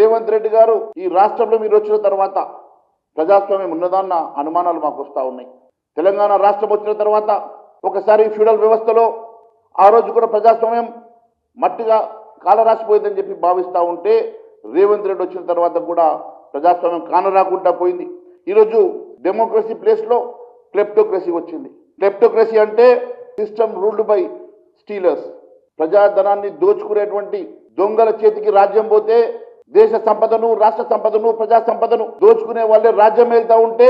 రేవంత్ రెడ్డి గారు ఈ రాష్ట్రంలో మీరు వచ్చిన తర్వాత ప్రజాస్వామ్యం ఉన్నదన్న అనుమానాలు మాకు వస్తూ ఉన్నాయి. తెలంగాణ రాష్ట్రం వచ్చిన తర్వాత ఒకసారి ఫ్యూడల్ వ్యవస్థలో ఆ రోజు కూడా ప్రజాస్వామ్యం మట్టిగా కాలరాసిపోయిందని చెప్పి భావిస్తూ ఉంటే రేవంత్ రెడ్డి వచ్చిన తర్వాత కూడా ప్రజాస్వామ్యం కానరాకుండా పోయింది. ఈరోజు డెమోక్రసీ ప్లేస్లో క్లెప్టోక్రసీ వచ్చింది. క్లెప్టోక్రసీ అంటే సిస్టమ్ రూల్డ్ బై స్టీలర్స్. ప్రజాధనాన్ని దోచుకునేటువంటి దొంగల చేతికి రాజ్యం పోతే దేశ సంపదను రాష్ట్ర సంపదను ప్రజా సంపదను దోచుకునే వాళ్ళే రాజ్యం వెళ్తూ ఉంటే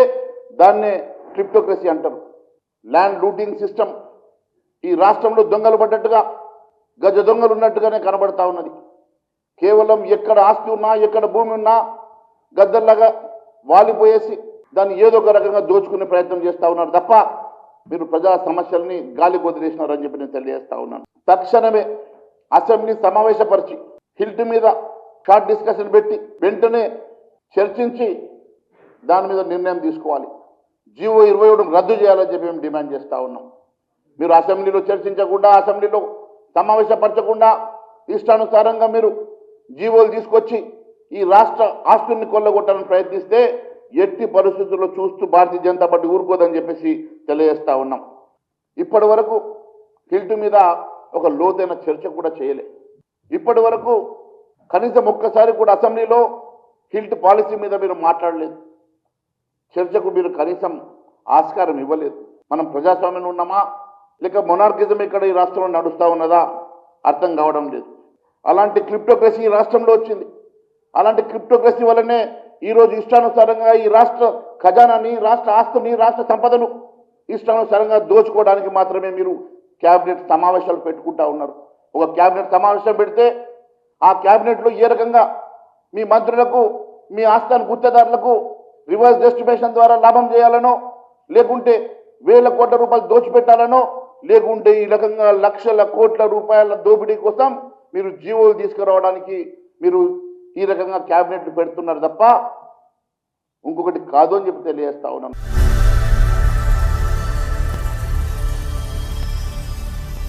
దాన్నే క్రిప్టోక్రసీ అంటారు. Land looting system. ఈ రాష్ట్రంలో దొంగలు పడ్డట్టుగా గజ దొంగలు ఉన్నట్టుగానే కనబడతా ఉన్నది. కేవలం ఎక్కడ ఆస్తి ఉన్నా ఎక్కడ భూమి ఉన్నా గద్దల్లాగా వాలిపోయేసి దాన్ని ఏదో ఒక రకంగా దోచుకునే ప్రయత్నం చేస్తూ ఉన్నారు తప్ప మీరు ప్రజా సమస్యల్ని గాలి వదిలేసినారని చెప్పి నేను తెలియజేస్తా ఉన్నాను. తక్షణమే అసెంబ్లీ సమావేశపరిచి హిల్ట్ మీద షార్ట్ డిస్కషన్ పెట్టి వెంటనే చర్చించి దాని మీద నిర్ణయం తీసుకోవాలి. జీవో ఇరవై ఏడు రద్దు చేయాలని చెప్పి మేము డిమాండ్ చేస్తూ ఉన్నాం. మీరు అసెంబ్లీలో చర్చించకుండా అసెంబ్లీలో సమావేశపరచకుండా ఇష్టానుసారంగా మీరు జీవోలు తీసుకొచ్చి ఈ రాష్ట్ర ఆస్తుల్ని కొల్లగొట్టాలని ప్రయత్నిస్తే ఎట్టి పరిస్థితుల్లో చూస్తూ భారతీయ జనతా పార్టీ ఊరుకోదని చెప్పేసి తెలియజేస్తా ఉన్నాం. ఇప్పటి వరకు హిల్టు మీద ఒక లోతైన చర్చ కూడా చేయలే. ఇప్పటి వరకు కనీసం ఒక్కసారి కూడా అసెంబ్లీలో హిల్ట్ పాలసీ మీద మీరు మాట్లాడలేదు. చర్చకు మీరు కనీసం ఆస్కారం ఇవ్వలేదు. మనం ప్రజాస్వామ్యం ఉన్నామా? లేక మొనార్కిజం ఇక్కడ ఈ రాష్ట్రంలో నడుస్తూ ఉన్నదా? అర్థం కావడం లేదు. అలాంటి క్రిప్టోక్రసీ ఈ రాష్ట్రంలో వచ్చింది. అలాంటి క్రిప్టోక్రసీ వల్లనే ఈరోజు ఇష్టానుసారంగా ఈ రాష్ట్ర ఖజానాని రాష్ట్ర ఆస్తుని రాష్ట్ర సంపదను ఇష్టానుసారంగా దోచుకోవడానికి మాత్రమే మీరు క్యాబినెట్ సమావేశాలు పెట్టుకుంటా ఉన్నారు. ఒక క్యాబినెట్ సమావేశం పెడితే ఆ క్యాబినెట్లో ఏ రకంగా మీ మంత్రులకు మీ ఆస్థాన గుత్తేదారులకు రివర్స్ డెస్టిమేషన్ ద్వారా లాభం చేయాలనో లేకుంటే వేల కోట్ల రూపాయలు దోచిపెట్టాలనో లేకుంటే ఈ రకంగా లక్షల కోట్ల రూపాయల దోపిడీ కోసం మీరు జీవోలు తీసుకురావడానికి మీరు ఈ రకంగా క్యాబినెట్లు పెడుతున్నారు తప్ప ఇంకొకటి కాదు అని చెప్పి తెలియజేస్తా ఉన్నాం